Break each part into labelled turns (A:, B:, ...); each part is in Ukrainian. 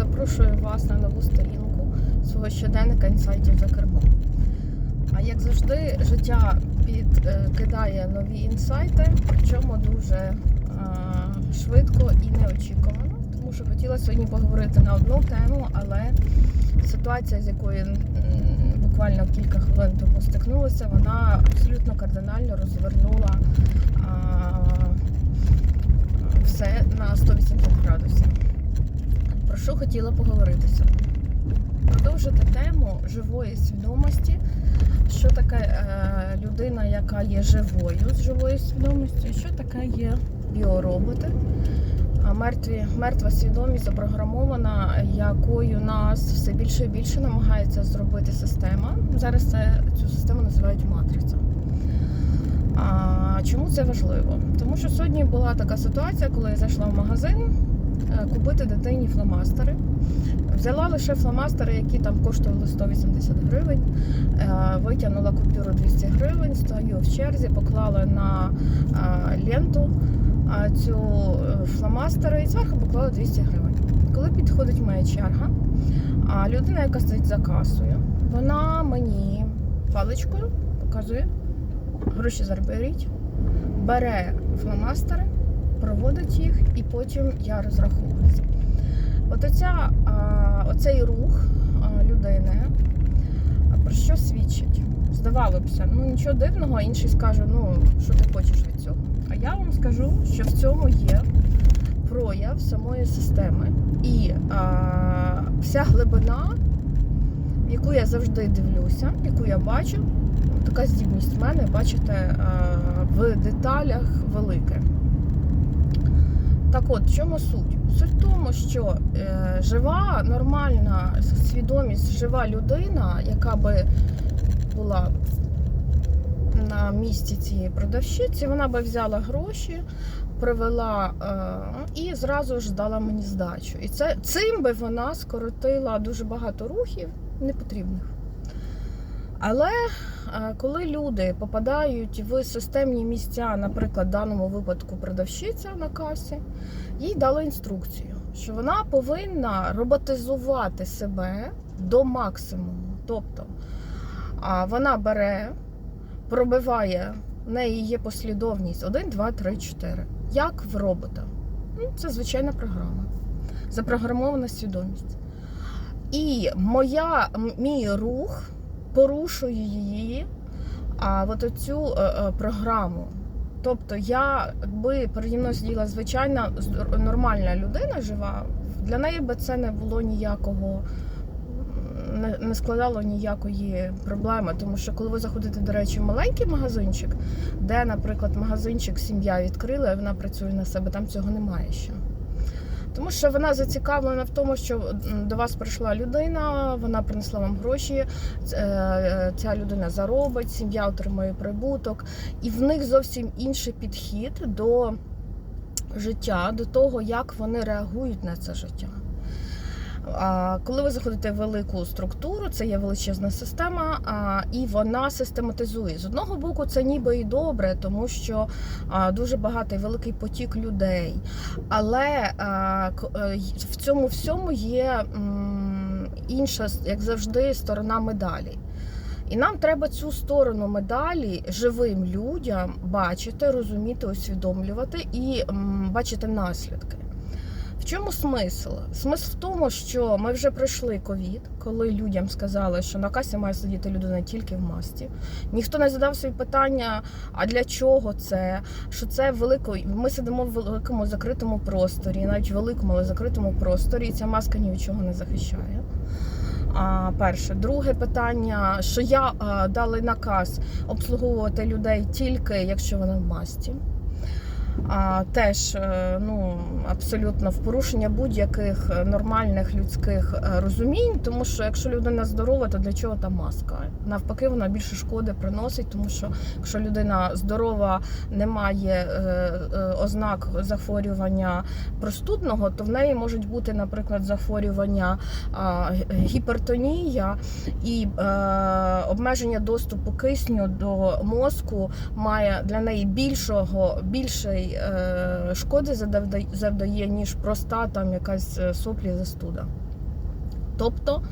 A: запрошую вас на нову сторінку свого щоденника інсайтів за кермом. А як завжди, життя підкидає нові інсайти, причому дуже е, швидко і неочікувано. Тому що хотіла сьогодні поговорити на одну тему, але ситуація, з якою буквально кілька хвилин тому стикнулася, вона абсолютно кардинально розвернула все на 180 градусів. Про що хотіла поговоритися? Продовжити тему живої свідомості. Що таке е, людина, яка є живою з живою свідомістю, що таке є біороботи. Мертві, мертва свідомість запрограмована, якою нас все більше і більше намагається зробити система. Зараз це, цю систему називають матриця. А чому це важливо? Тому що сьогодні була така ситуація, коли я зайшла в магазин купити дитині фломастери. Взяла лише фломастери, які там коштували 180 гривень. Е, Витягнула купюру 200 гривень, стою в черзі, поклала на е, ленту е, цю е, фломастери і зверху поклала 200 гривень. Коли підходить моя черга, а людина, яка стоїть за касою, вона мені паличкою показує гроші заберіть, бере фломастери, проводить їх, і потім я розраховуюся. От оця, а, оцей рух а, людини а, про що свідчить? Здавалося б, ну нічого дивного, інший скаже, ну що ти хочеш від цього. А я вам скажу, що в цьому є прояв самої системи і а, вся глибина, яку я завжди дивлюся, яку я бачу, така здібність в мене, бачите, е, в деталях велике. Так от, в чому суть? Суть в тому, що е, жива, нормальна свідомість, жива людина, яка би була на місці цієї продавщиці, вона би взяла гроші, привела е, і зразу ж здала мені здачу. І це, цим би вона скоротила дуже багато рухів непотрібних. Але е, коли люди попадають в системні місця, наприклад, в даному випадку продавщиця на касі, їй дали інструкцію, що вона повинна роботизувати себе до максимуму. Тобто вона бере, пробиває, в неї є послідовність 1, 2, 3, 4. Як в робота. Ну, Це звичайна програма. Запрограмована свідомість. І моя, мій рух порушує її, а от оцю е, е, програму. Тобто я, якби переді мною сиділа звичайна нормальна людина жива, для неї би це не було ніякого, не складало ніякої проблеми. Тому що коли ви заходите, до речі, в маленький магазинчик, де, наприклад, магазинчик сім'я відкрила, і вона працює на себе, там цього немає ще. Тому що вона зацікавлена в тому, що до вас прийшла людина, вона принесла вам гроші, е, ця людина заробить, сім'я отримує прибуток, і в них зовсім інший підхід до життя, до того, як вони реагують на це життя. Коли ви заходите в велику структуру, це є величезна система, і вона систематизує. З одного боку, це ніби і добре, тому що дуже багатий великий потік людей. Але е, в цьому всьому є інша, як завжди, сторона медалі. І нам треба цю сторону медалі живим людям бачити, розуміти, усвідомлювати і бачити наслідки. В чому смисл? Смисл в тому, що ми вже пройшли ковід, коли людям сказали, що на касі має сидіти людина тільки в масці. Ніхто не задав собі питання, а для чого це? Що це велико. Ми сидимо в великому закритому просторі, навіть великому, але закритому просторі, і ця маска ні від чого не захищає. А, перше, друге питання, що я а, дали наказ обслуговувати людей тільки якщо вони в масці. А, теж е, ну, абсолютно в порушення будь-яких е, нормальних людських е, розумінь, тому що якщо людина здорова, то для чого та маска? Навпаки, вона більше шкоди приносить, тому що якщо людина здорова, не має ознак захворювання простудного, то в неї можуть бути, наприклад, захворювання гіпертонія і обмеження доступу кисню до мозку має для неї більшого більший шкоди завдає, ніж проста там якась е, соплі застуда. Тобто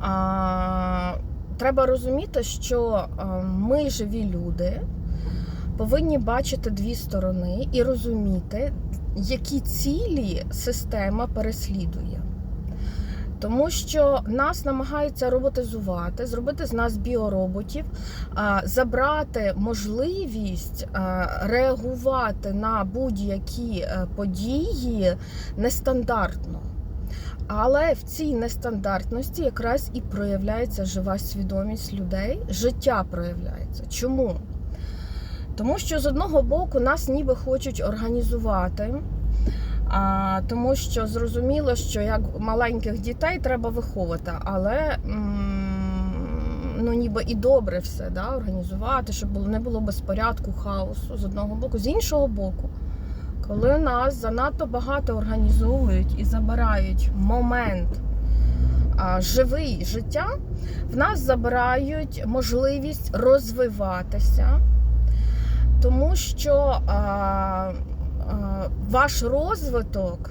A: а, треба розуміти, що ми живі люди повинні бачити дві сторони і розуміти, які цілі система переслідує. Тому що нас намагаються роботизувати, зробити з нас біороботів, забрати можливість реагувати на будь-які е, події нестандартно. Але в цій нестандартності якраз і проявляється жива свідомість людей, життя проявляється. Чому? Тому що з одного боку нас ніби хочуть організувати, а, тому що зрозуміло, що як маленьких дітей треба виховувати, але ну, ніби і добре все да, організувати, щоб не було безпорядку, хаосу з одного боку, з іншого боку. Коли нас занадто багато організовують і забирають момент а, живий життя, в нас забирають можливість розвиватися, тому що а, ваш розвиток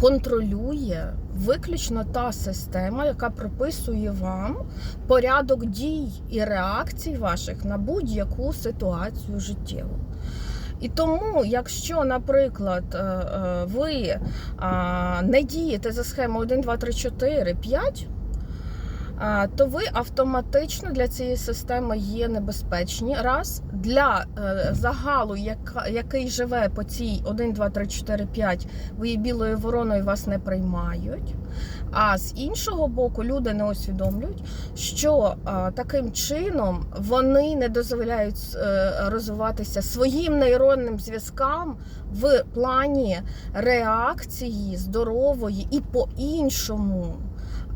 A: контролює виключно та система, яка прописує вам порядок дій і реакцій ваших на будь-яку ситуацію життєву. І тому, якщо, наприклад, е, е, ви не дієте за схемою 1, 2, 3, 4, 5, а, то ви автоматично для цієї системи є небезпечні. Раз для е, загалу, який живе по цій 1, 2, 3, 4, 5, ви є білою вороною, вас не приймають. А з іншого боку, люди не усвідомлюють, що таким чином вони не дозволяють е, розвиватися своїм нейронним зв'язкам в плані реакції здорової і по-іншому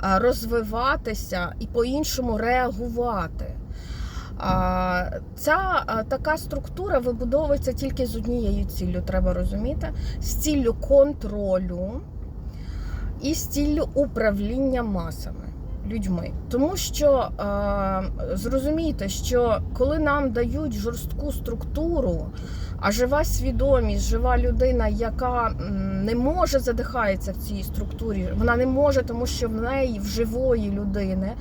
A: розвиватися і по-іншому реагувати. Ця така структура вибудовується тільки з однією ціллю, треба розуміти, з ціллю контролю і з ціллю управління масами людьми. Тому що зрозумійте, що коли нам дають жорстку структуру, а жива свідомість, жива людина, яка не може задихається в цій структурі, вона не може, тому що в неї в живої людини,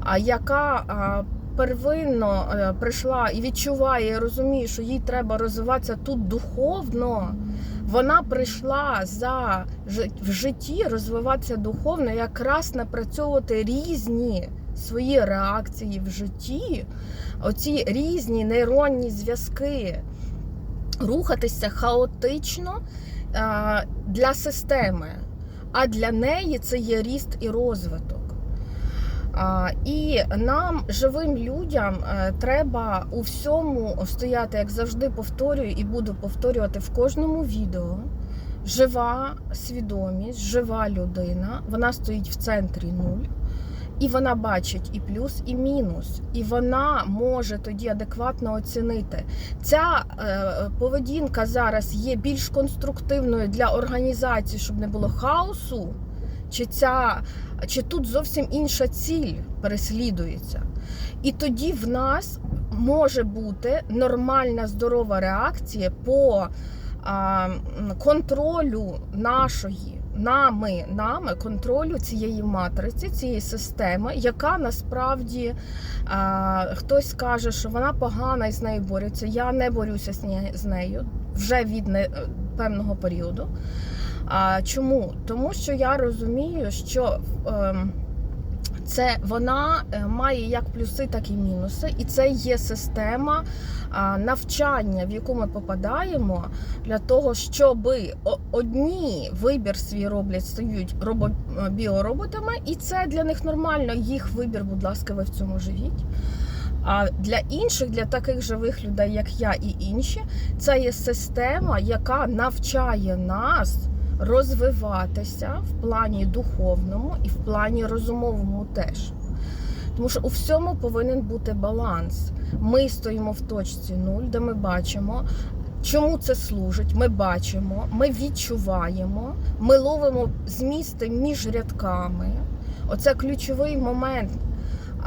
A: а яка первинно е, прийшла і відчуває, і розуміє, що їй треба розвиватися тут духовно. Вона прийшла за в житті розвиватися духовно, якраз напрацьовувати різні свої реакції в житті, оці різні нейронні зв'язки, рухатися хаотично е, для системи, а для неї це є ріст і розвиток. І нам, живим людям, е, треба у всьому стояти, як завжди повторюю, і буду повторювати в кожному відео. Жива свідомість, жива людина, вона стоїть в центрі нуль, і вона бачить і плюс, і мінус. І вона може тоді адекватно оцінити. Ця е, поведінка зараз є більш конструктивною для організації, щоб не було хаосу. Чи ця чи тут зовсім інша ціль переслідується. І тоді в нас може бути нормальна здорова реакція по а, контролю нашої, нами, нами, контролю цієї матриці, цієї системи, яка насправді а, хтось каже, що вона погана і з нею борються. Я не борюся з не- з нею вже від не, певного періоду. А, чому? Тому що я розумію, що ем, це вона е, має як плюси, так і мінуси, і це є система навчання, в яку ми попадаємо для того, щоб одні вибір свій роблять, стають робо, біороботами, і це для них нормально. Їх вибір, будь ласка, ви в цьому живіть. А для інших, для таких живих людей, як я і інші, це є система, яка навчає нас розвиватися в плані духовному і в плані розумовому теж. Тому що у всьому повинен бути баланс. Ми стоїмо в точці нуль, де ми бачимо, чому це служить. Ми бачимо, ми відчуваємо, ми ловимо змісти між рядками. Оце ключовий момент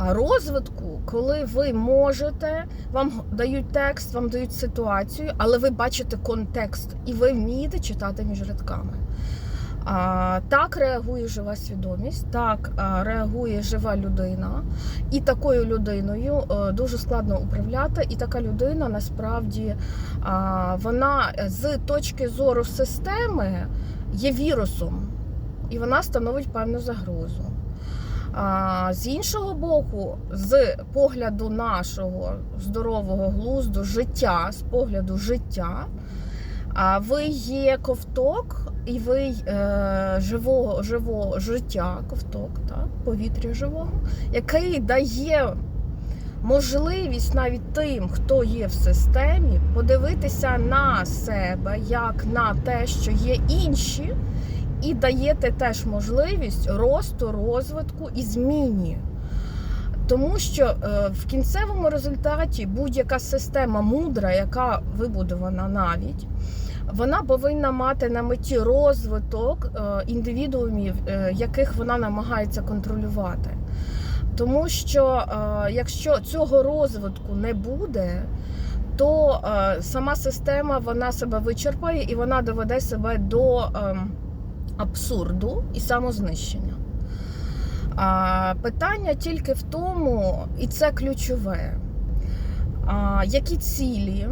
A: розвитку, коли ви можете, вам дають текст, вам дають ситуацію, але ви бачите контекст і ви вмієте читати між рядками. А, так реагує жива свідомість, так реагує жива людина, і такою людиною е, дуже складно управляти. І така людина насправді а, вона з точки зору системи є вірусом, і вона становить певну загрозу. З іншого боку, з погляду нашого здорового глузду життя, з погляду життя, ви є ковток, і ви е, живого, живого життя, ковток, так, повітря живого, який дає можливість навіть тим, хто є в системі, подивитися на себе як на те, що є інші, і даєте теж можливість росту, розвитку і зміні. Тому що е, в кінцевому результаті будь-яка система мудра, яка вибудована навіть, вона повинна мати на меті розвиток е, індивідуумів, е, яких вона намагається контролювати. Тому що якщо цього розвитку не буде, то сама система вона себе вичерпає і вона доведе себе до е, абсурду і самознищення. А, питання тільки в тому, і це ключове, а, які цілі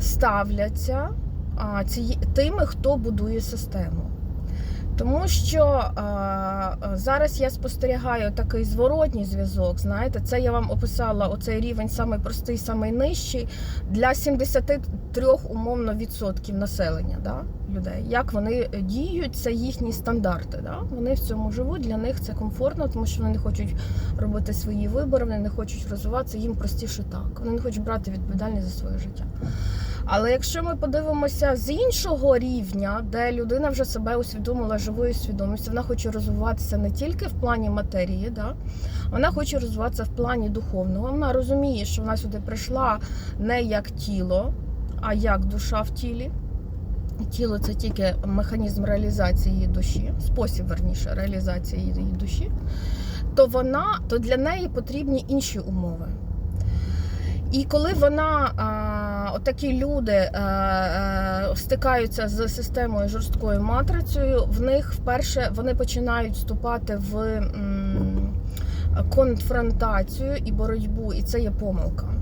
A: ставляться а, ці, тими, хто будує систему. Тому що а, зараз я спостерігаю такий зворотній зв'язок. Знаєте, це я вам описала оцей рівень самий простий, самий нижчий для 73 умовно відсотків населення да, людей. Як вони діють, це їхні стандарти. Да? Вони в цьому живуть, для них це комфортно, тому що вони не хочуть робити свої вибори, вони не хочуть розвиватися, їм простіше так. Вони не хочуть брати відповідальність за своє життя. Але якщо ми подивимося з іншого рівня, де людина вже себе усвідомила живою свідомістю, вона хоче розвиватися не тільки в плані матерії, да? вона хоче розвиватися в плані духовного. Вона розуміє, що вона сюди прийшла не як тіло, а як душа в тілі. Тіло це тільки механізм реалізації її душі, спосіб верніше реалізації її душі, то вона то для неї потрібні інші умови. І коли вона, отакі люди а, а, стикаються з системою жорсткою матрицею, в них вперше вони починають вступати в конфронтацію і боротьбу, і це є помилка.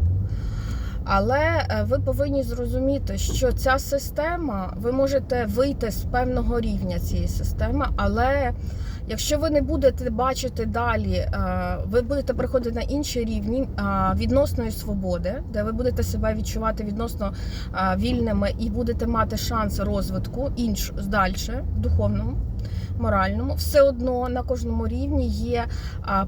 A: Але е, ви повинні зрозуміти, що ця система, ви можете вийти з певного рівня цієї системи, але якщо ви не будете бачити далі, е, ви будете приходити на інші рівні е, відносної свободи, де ви будете себе відчувати відносно вільними і будете мати шанс розвитку інш далі, духовному. Моральному, все одно на кожному рівні є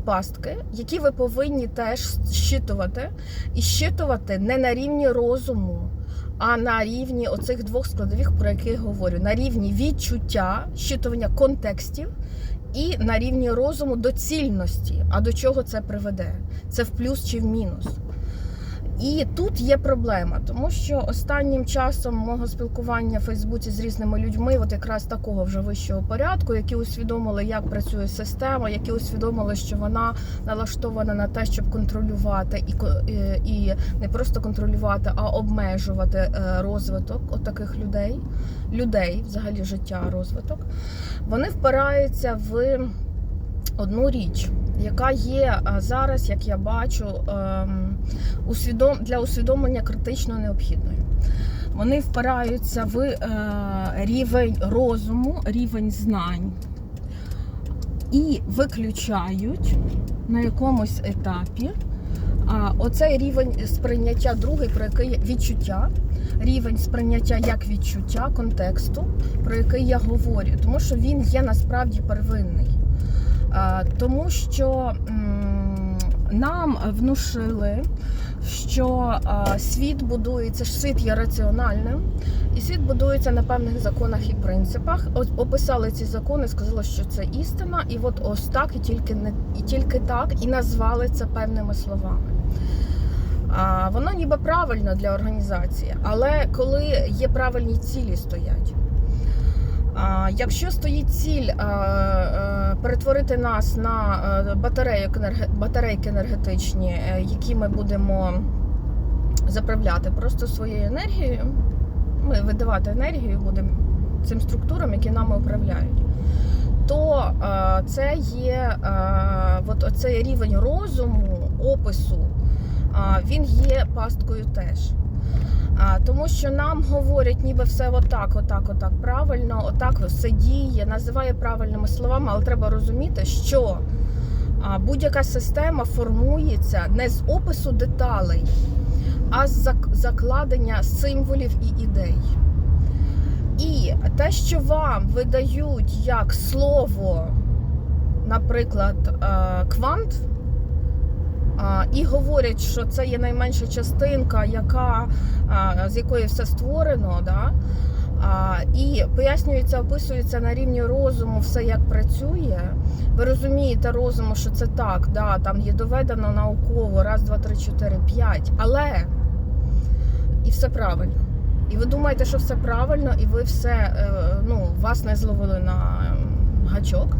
A: пастки, які ви повинні теж щитувати, і щитувати не на рівні розуму, а на рівні оцих двох складових, про які я говорю, на рівні відчуття, щитування контекстів і на рівні розуму доцільності. А до чого це приведе? Це в плюс чи в мінус. І тут є проблема, тому що останнім часом мого спілкування в Фейсбуці з різними людьми, от якраз такого вже вищого порядку, які усвідомили, як працює система, які усвідомили, що вона налаштована на те, щоб контролювати і і не просто контролювати, а обмежувати е, розвиток от таких людей, людей, взагалі життя, розвиток. Вони впираються в одну річ, яка є зараз, як я бачу, ем, для усвідомлення критично необхідною. Вони впираються в е, рівень розуму, рівень знань і виключають на якомусь етапі оцей рівень сприйняття другий, про який відчуття, рівень сприйняття як відчуття контексту, про який я говорю, тому що він є насправді первинний. Тому що нам внушили, що світ будується, світ є раціональним, і світ будується на певних законах і принципах. Описали ці закони, сказали, що це істина, і от ось так, і тільки не і тільки так, і назвали це певними словами. Воно ніби правильно для організації, але коли є правильні цілі стоять. Якщо стоїть ціль а, а, перетворити нас на е, батарейки енергетичні, е, які ми будемо заправляти просто своєю енергією, ми видавати енергію будемо цим структурам, які нами управляють. то е, це є е, от оцей рівень розуму, опису, е, він є пасткою теж. А, тому що нам говорять, ніби все отак, отак, отак правильно, отак все діє, називає правильними словами, але треба розуміти, що будь-яка система формується не з опису деталей, а з закладення символів і ідей. І те, що вам видають як слово, наприклад, е, квант, і говорять, що це є найменша частинка, яка, з якої все створено, да? і пояснюється, описується на рівні розуму все, як працює. Ви розумієте розуму, що це так, да, там є доведено науково, раз, два, три, чотири, п'ять, але і все правильно. І ви думаєте, що все правильно, і ви все, е, ну, вас не зловили на гачок.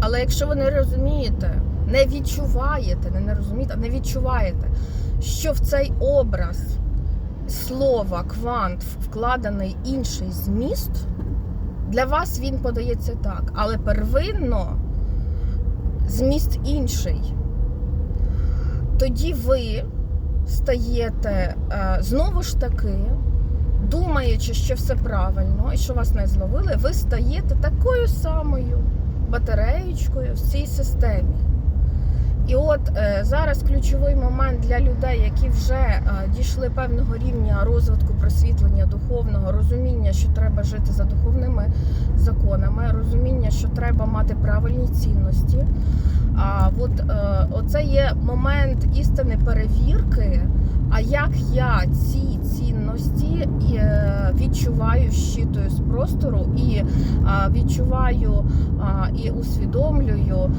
A: Але якщо ви не розумієте, не відчуваєте, не, не розумієте, а не відчуваєте, що в цей образ слова квант вкладений інший зміст, для вас він подається так. Але первинно зміст інший. Тоді ви стаєте е, знову ж таки, думаючи, що все правильно і що вас не зловили, ви стаєте такою самою батареєчкою в цій системі. І от е, зараз ключовий момент для людей, які вже е, дійшли певного рівня розвитку просвітлення духовного, розуміння, що треба жити за духовними законами, розуміння, що треба мати правильні цінності. А от е, оце є момент істини перевірки. А як я ці цінності е, відчуваю, щитую з простору і відчуваю і усвідомлюю,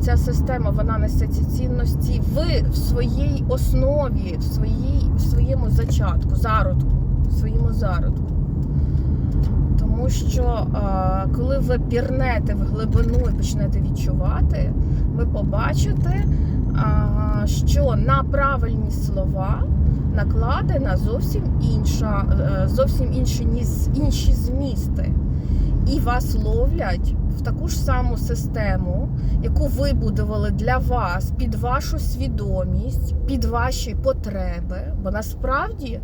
A: ця система вона несе ці цінності в, в своїй основі, в, своїй, в своєму зачатку, зародку, в своєму зародку. Тому що коли ви пірнете в глибину і почнете відчувати, ви побачите, що на правильні слова накладена зовсім інша, е, зовсім інші, інші змісти. І вас ловлять в таку ж саму систему, яку вибудували для вас під вашу свідомість, під ваші потреби. Бо насправді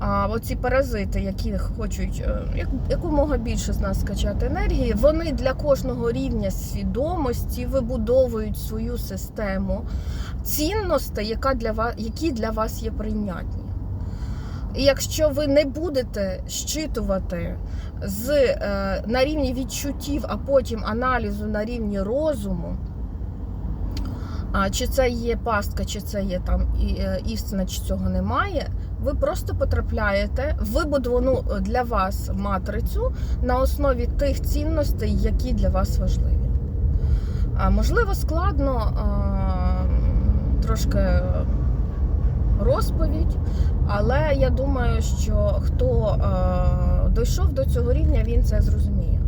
A: а, оці паразити, які хочуть е, як, якомога більше з нас скачати енергії, вони для кожного рівня свідомості вибудовують свою систему цінностей, яка для вас, які для вас є прийнятні. І якщо ви не будете щитувати з, е, на рівні відчуттів, а потім аналізу на рівні розуму, а, чи це є пастка, чи це є там е, істина, чи цього немає, ви просто потрапляєте в вибудовану для вас матрицю на основі тих цінностей, які для вас важливі. А, можливо, складно а, трошки розповідь, але я думаю, що хто е, дійшов до цього рівня, він це зрозуміє.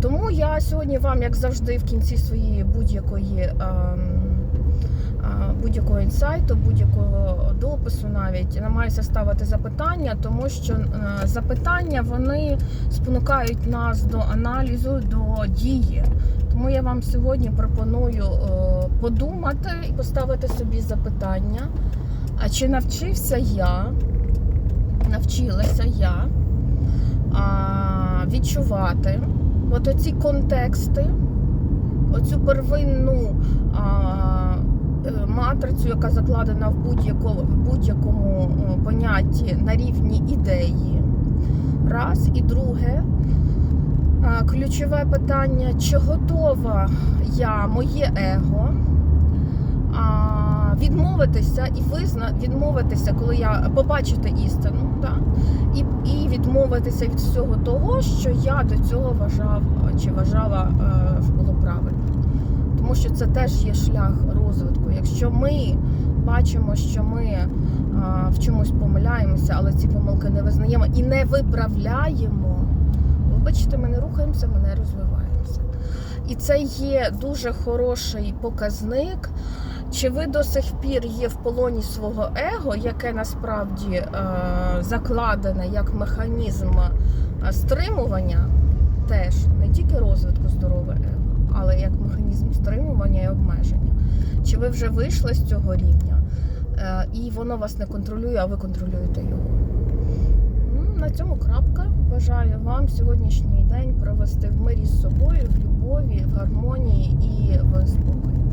A: Тому я сьогодні вам, як завжди, в кінці своєї будь-якої е, е, будь-якого інсайту, будь-якого допису навіть намагаюся ставити запитання, тому що е, запитання вони спонукають нас до аналізу, до дії. Тому я вам сьогодні пропоную е, подумати і поставити собі запитання. А чи навчився я, навчилася я відчувати от оці контексти, оцю первинну матрицю, яка закладена в будь-якому, е, понятті на рівні ідеї. Раз. І друге, ключове питання, чи готова я, моє его, відмовитися і визна відмовитися, коли я побачити істину, да? і, і відмовитися від всього того, що я до цього вважав чи вважала е, було правильно. Тому що це теж є шлях розвитку. Якщо ми бачимо, що ми е, в чомусь помиляємося, але ці помилки не визнаємо і не виправляємо, вибачте, ми не рухаємося, ми не розвиваємося. І це є дуже хороший показник. Чи ви до сих пір є в полоні свого его, яке насправді е, закладене як механізм е, стримування, теж не тільки розвитку здорове его, але як механізм стримування і обмеження. Чи ви вже вийшли з цього рівня, е, і воно вас не контролює, а ви контролюєте його? Ну, На цьому крапка. Бажаю вам сьогоднішній день провести в мирі з собою, в любові, в гармонії і в спокої.